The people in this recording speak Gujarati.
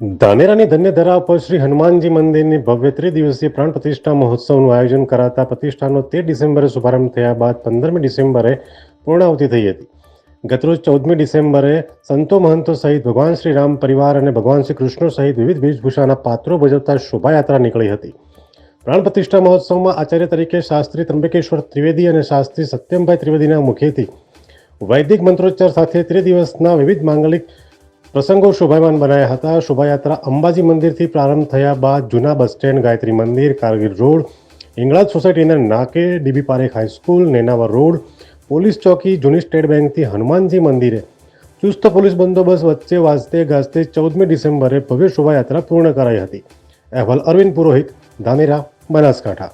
ધાનેરાની ધન્યધરા પર શ્રી હનુમાનજી મંદિરની ભવ્ય ત્રિદિવસીય પ્રાણ પ્રતિષ્ઠા મહોત્સવનું આયોજન કરાતા પ્રતિષ્ઠાનો તેર ડિસેમ્બરે શુભારંભ થયા બાદ પંદરમી ડિસેમ્બરે પૂર્ણાહુતિ થઈ હતી. ગતરોજ ચૌદમી ડિસેમ્બરે સંતો મહંતો સહિત ભગવાન શ્રી રામ પરિવાર અને ભગવાન શ્રી કૃષ્ણ સહિત વિવિધ વેશભૂષાના પાત્રો ભજવતા શોભાયાત્રા નીકળી હતી. પ્રાણ પ્રતિષ્ઠા મહોત્સવમાં આચાર્ય તરીકે શાસ્ત્રી ત્રંબકેશ્વર ત્રિવેદી અને શાસ્ત્રી સત્યમભાઈ ત્રિવેદીના મુખેથી વૈદિક મંત્રોચ્ચાર સાથે ત્રિદિવસના વિવિધ માંગલિક પ્રસંગો શોભાયમાન બનાવ્યા હતા શોભાયાત્રા અંબાજી મંદિરથી પ્રારંભ થયા બાદ જૂના બસ સ્ટેન્ડ ગાયત્રી મંદિર કારગીલ રોડ ઇંગળાજ સોસાયટીના નાકે DB Parekh high school Nenavar road police ચોકી જૂની સ્ટેટ બેંકથી હનુમાનજી મંદિરે ચુસ્ત પોલીસ બંદોબસ્ત વચ્ચે વાજતે ગાજતે ચૌદમી ડિસેમ્બરે ભવ્ય શોભાયાત્રા પૂર્ણ કરાઈ હતી અહેવાલ અરવિંદ પુરોહિત ધાનેરા બનાસકાંઠા